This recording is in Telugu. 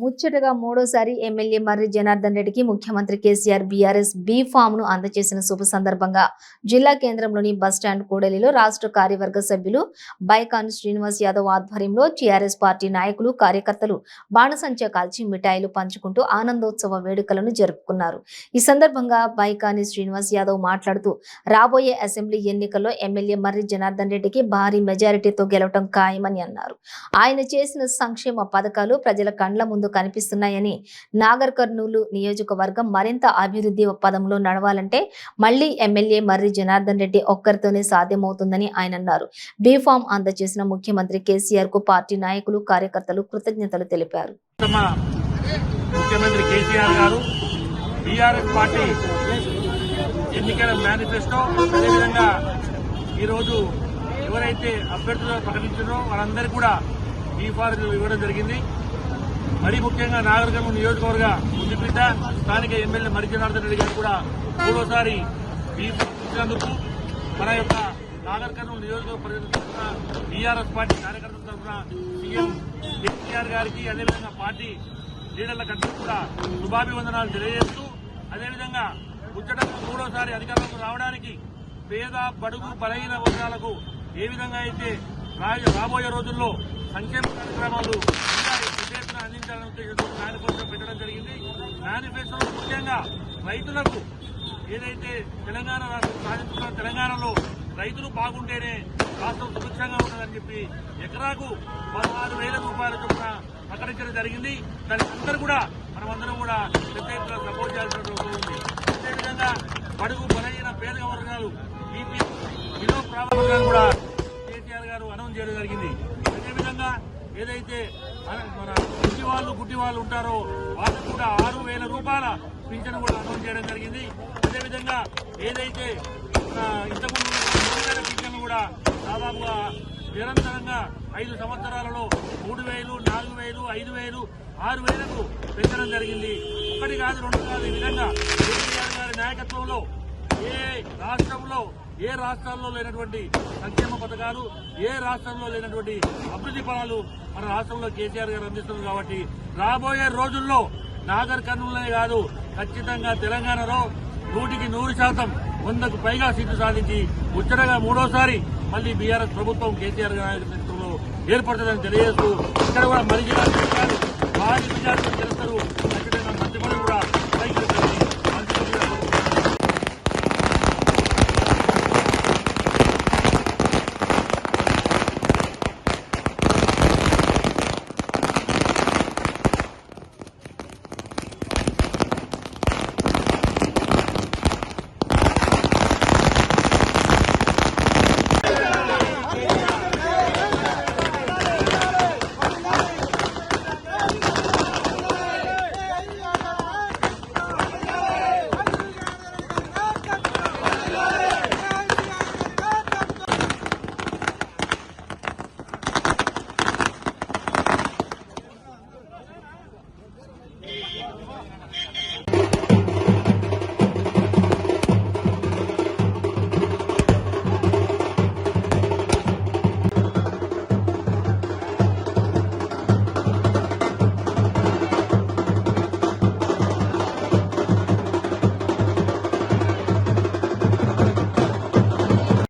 ముచ్చటగా మూడోసారి ఎమ్మెల్యే మర్రి జనార్దన్ రెడ్డికి ముఖ్యమంత్రి కేసీఆర్ బీఆర్ఎస్ బీ ఫామ్ను అందజేసిన శుభ సందర్భంగా జిల్లా కేంద్రంలోని బస్టాండ్ కూడలిలో రాష్ట్ర కార్యవర్గ సభ్యులు బైకాన్ శ్రీనివాస్ యాదవ్ ఆధ్వర్యంలో టీఆర్ఎస్ పార్టీ నాయకులు కార్యకర్తలు బాణసంచ కాల్చి మిఠాయిలు పంచుకుంటూ ఆనందోత్సవ వేడుకలను జరుపుకున్నారు. ఈ సందర్భంగా బైకాని శ్రీనివాస్ యాదవ్ మాట్లాడుతూ రాబోయే అసెంబ్లీ ఎన్నికల్లో ఎమ్మెల్యే మర్రి జనార్దన్ రెడ్డికి భారీ మెజారిటీతో గెలవటం ఖాయమని అన్నారు. ఆయన చేసిన సంక్షేమ పథకాలు ప్రజల కండ్ల ముందు ముందు కనిపిస్తున్నాయని నాగర్ కర్నూలు నియోజకవర్గం మరింత అభివృద్ధి పదంలో నడవాలంటే మళ్ళీ ఎమ్మెల్యే మర్రి జనార్దన్ రెడ్డి ఒక్కరితోనే సాధ్యమవుతుందని ఆయన అన్నారు. బీఫామ్ అందజేసిన ముఖ్యమంత్రి కేసీఆర్కు పార్టీ నాయకులు కార్యకర్తలు కృతజ్ఞతలు తెలిపారు. ముఖ్యమంత్రి కేసీఆర్ గారు బీఆర్ఎస్ పార్టీ ఎన్నికల మేనిఫెస్టో అదేవిధంగా ఈరోజు ఎవరైతే అభ్యర్థులు ప్రకటించారో వారందరికీ కూడా ఈ ఫార్లు ఇవ్వడం జరిగింది. మరీ ముఖ్యంగా నాగరికర్మ నియోజకవర్గ ముద్దుబిడ్డ స్థానిక ఎమ్మెల్యే మరి జనార్దన్ రెడ్డి గారు కూడా మూడోసారి ఇచ్చినందుకు మన యొక్క నాగర్ నియోజకవర్గ తరఫున బీఆర్ఎస్ పార్టీ కార్యకర్తల తరఫున సీఎం కేసీఆర్ గారికి అదేవిధంగా పార్టీ లీడర్లకందరూ కూడా శుభాభివందనాలు తెలియజేస్తూ అదేవిధంగా ముచ్చటకు మూడోసారి అధికారంలోకి రావడానికి పేద బడుగు బలహీన వర్గాలకు ఏ విధంగా అయితే రాబోయే రోజుల్లో సంక్షేమ కార్యక్రమాలు ఇంకా పెద్ద అందించాలనే ఉద్దేశంతో మేనిఫెస్టో పెట్టడం జరిగింది. మేనిఫెస్టోలో ముఖ్యంగా రైతులకు ఏదైతే తెలంగాణ రాష్ట్రం సాధించుకున్న తెలంగాణలో రైతులు బాగుంటేనే రాష్ట్రం సుభిక్షంగా ఉంటుందని చెప్పి ఎకరాకు పదహారు వేల రూపాయల చొప్పున ప్రకటించడం జరిగింది. దానికి అందరూ కూడా మనమందరం కూడా పెద్ద ఎత్తున సపోర్ట్ చేయాల్సిన ఉంది. అదేవిధంగా బడుగు బలహీన పేద వర్గాలు బీపీ బిలో ప్రాబ్లం కూడా కేసీఆర్ గారు అనౌన్స్ చేయడం జరిగింది. ఏదైతే మన గుడ్డి వాళ్ళు గుడ్డి వాళ్ళు ఉంటారో వాళ్ళకు కూడా ఆరు వేల రూపాయల పింఛను కూడా అనౌన్స్ చేయడం జరిగింది. అదేవిధంగా ఏదైతే ఇంతకుముందు మూడు వేల పింఛను కూడా దాదాపుగా నిరంతరంగా ఐదు సంవత్సరాలలో మూడు వేలు నాలుగు వేలు ఐదు వేలు ఆరు వేలకు పెంచడం జరిగింది. ఒకటి కాదు రెండు కాదు ఈ విధంగా కేసీఆర్ గారి నాయకత్వంలో ఏ రాష్ట్రంలో ఏ రాష్ట్రాల్లో లేనటువంటి సంక్షేమ పథకాలు ఏ రాష్ట్రంలో లేనటువంటి అభివృద్ధి ఫలాలు మన రాష్ట్రంలో కేసీఆర్ గారు అందిస్తున్నారు కాబట్టి రాబోయే రోజుల్లో నాగర్ కర్నూలునే కాదు ఖచ్చితంగా తెలంగాణలో నూటికి నూరు శాతం వందకు పైగా సీట్లు సాధించి ముచ్చటగా మూడోసారి మళ్ళీ బీఆర్ఎస్ ప్రభుత్వం కేసీఆర్ నాయకత్వంలో ఏర్పడుతుందని తెలియజేస్తూ ఇక్కడ కూడా మరిగిన